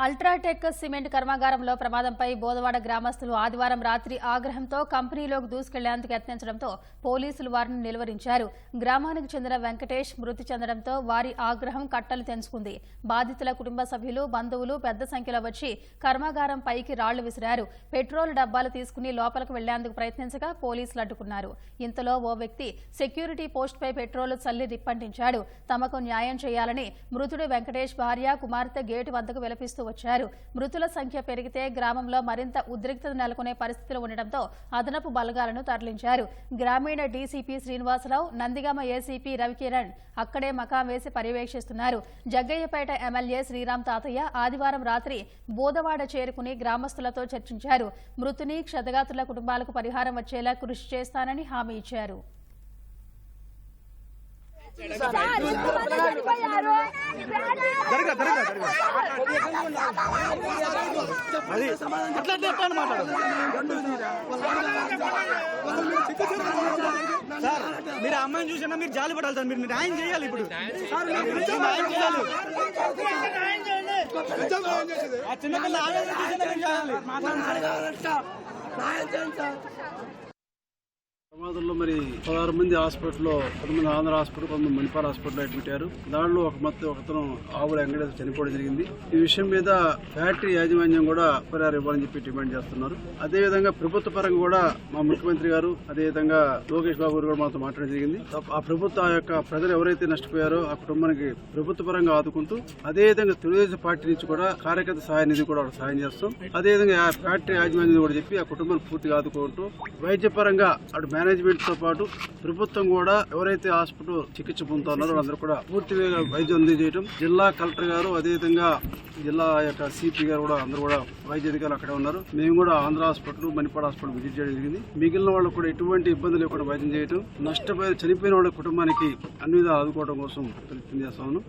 UltraTech cement కర్మాగారంలో ప్రమాదంపై బోదవాడ గ్రామస్తులు ఆదివారం రాత్రి ఆగ్రహంతో కంపెనీలోకి దూసుకెళ్ళేందుకు యత్నించడంతో పోలీసులు వారిని నిలువరించారు. గ్రామానికి చెందిన వెంకటేష్ మృతి చెందడంతో వారి ఆగ్రహం కట్టలు తెంచుకుంది. బాధితుల కుటుంబ సభ్యులు బంధువులు పెద్ద సంఖ్యలో వచ్చి కర్మాగారం పైకి రాళ్ళు విసిరారు. పెట్రోల్ డబ్బాలు తీసుకుని లోపలికి వెళ్ళేందుకు ప్రయత్నించగా పోలీసులు అడ్డుకున్నారు. ఇంతలో ఓ వ్యక్తి సెక్యూరిటీ పోస్ట్ పై పెట్రోల్ చల్లి రిప్పంటించాడు. తమకు న్యాయం చేయాలని మృతుడు వెంకటేష్ భార్య కుమార్తె గేటు వద్దకు విలపిస్తూ వచ్చారు. మృతుల సంఖ్య పెరిగితే గ్రామంలో మరింత ఉద్రిక్తత నెలకొనే పరిస్థితులు ఉండటంతో అదనపు బలగాలను తరలించారు. గ్రామీణ డీసీపీ శ్రీనివాసరావు నందిగామ ఏసీపీ రవికిరణ్ అక్కడే మకాం వేసి పర్యవేక్షిస్తున్నారు. జగ్గయ్యపేట ఎమ్మెల్యే శ్రీరామ్ తాతయ్య ఆదివారం రాత్రి బోదవాడ చేరుకుని గ్రామస్తులతో చర్చించారు. మృతుని క్షతగాతుల కుటుంబాలకు పరిహారం వచ్చేలా కృషి చేస్తానని హామీ ఇచ్చారు. సార్ మీరు అమ్మాయిని చూసినా మీరు జాలి పడాలి సార్. మీరు న్యాయం చేయాలి ఇప్పుడు. మీరు న్యాయం చేయాలి. ఆ చిన్నపిల్ల ఆవేదన చూసినా మీరు చేయాలి. ప్రమాదంలో మరి పదహారు మంది హాస్పిటల్లో కొంతమంది ఆంధ్ర హాస్పిటల్ కొంతమంది మణిపాల్ హాస్పిటల్లో అడ్మిట్ అయ్యారు. దానిలో ఒక మొత్తం ఒకతను ఆవుల వెంకటేశ్వర చనిపోవడం జరిగింది. ఈ విషయం మీద ఫ్యాక్టరీ యాజమాన్యం కూడా పరిహారం ఇవ్వాలని చెప్పి డిమాండ్ చేస్తున్నారు. అదే విధంగా ప్రభుత్వ పరంగా కూడా మా ముఖ్యమంత్రి గారు అదేవిధంగా లోకేష్ బాబు గారు కూడా మాతో మాట్లాడడం జరిగింది. ఆ ప్రభుత్వ యొక్క ప్రజలు ఎవరైతే నష్టపోయారో ఆ కుటుంబానికి ప్రభుత్వ పరంగా ఆదుకుంటూ అదే విధంగా తెలుగుదేశం పార్టీ నుంచి కూడా కార్యకర్త సహాయ నిధి కూడా వాళ్ళకి సాయం చేస్తాం. అదే విధంగా ఆ ఫ్యాక్టరీ యాజమాన్యం కూడా చెప్పి ఆ కుటుంబాన్ని పూర్తిగా ఆదుకుంటూ వైద్యపరంగా అటు మేనేజ్మెంట్తో పాటు ప్రభుత్వం కూడా ఎవరైతే హాస్పిటల్ చికిత్స పొందుతున్నారో వాళ్ళందరూ కూడా పూర్తిగా వైద్యం అందజేయడం జిల్లా కలెక్టర్ గారు అదేవిధంగా జిల్లా యొక్క సిపి గారు కూడా అందరూ కూడా వైద్య అధికారులు అక్కడే ఉన్నారు. మేము కూడా Andhra hospital Manipal hospital visit చేయడం జరిగింది. మిగిలిన వాళ్ళు కూడా ఎటువంటి ఇబ్బంది లేకుండా వైద్యం చేయడం నష్టపోయిన చనిపోయిన వాళ్ళ కుటుంబానికి అన్ని విధాలు ఆదుకోవడం కోసం తెలియజేస్తాను